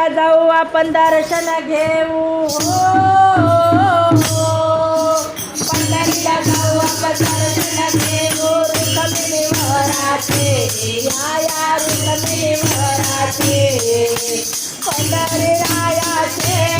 का जाऊ आपण दर्शन घेऊ. हो, हो, हो पंढरीला जाऊ आपण दर्शन घेऊ. रुक्मिणी वराचे या रुक्मिणी वराचे पंढरी रायाचे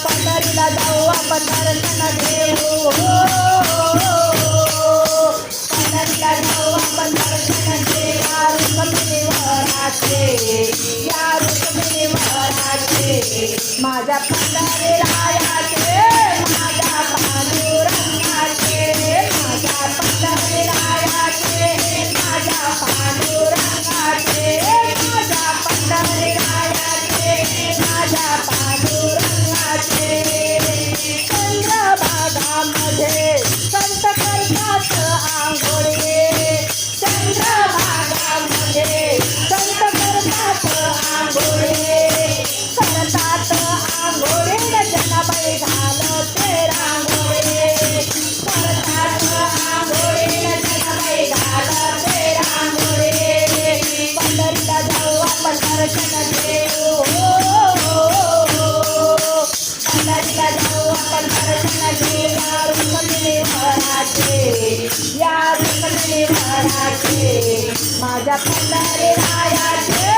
पंढरीला जाऊ आपण दर्शन घेऊ पंढरीला जाऊ आपण दर्शन घेऊ या या रुक्मिणी माझ्या पंढरीला रायाचे मध्ये संत करतात आंघोळे. चंद्रभागामध्ये संत करतात आंघोळे. करतात आंघोळे जनाबाई घालते रांगोळे. करतात आंघोळे जनाबाई घालते रांगोळे. पंढरीला जाऊ आपण दर्शन रुक्मिणी माझ्या पंढरी रायाचे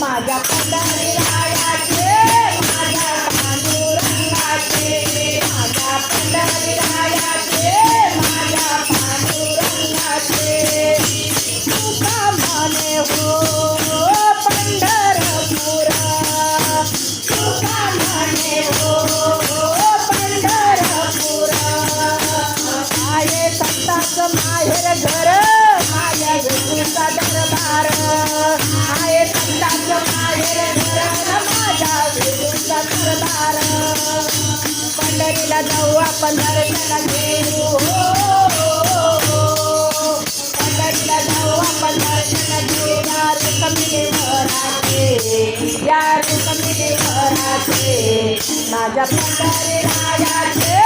माझ्या पंढरी रायाचे माझ्या पांडुरंगाचे माझ्या पंढरी पंढरीला जाऊ आपण दर्शनाला घेऊ. हो, हो, हो, पंढरीला जाऊ आपण दर्शन घेऊ. या रुक्मिणी वराचे या रुक्मिणी वराचे माझ्या पंढरी राजाचे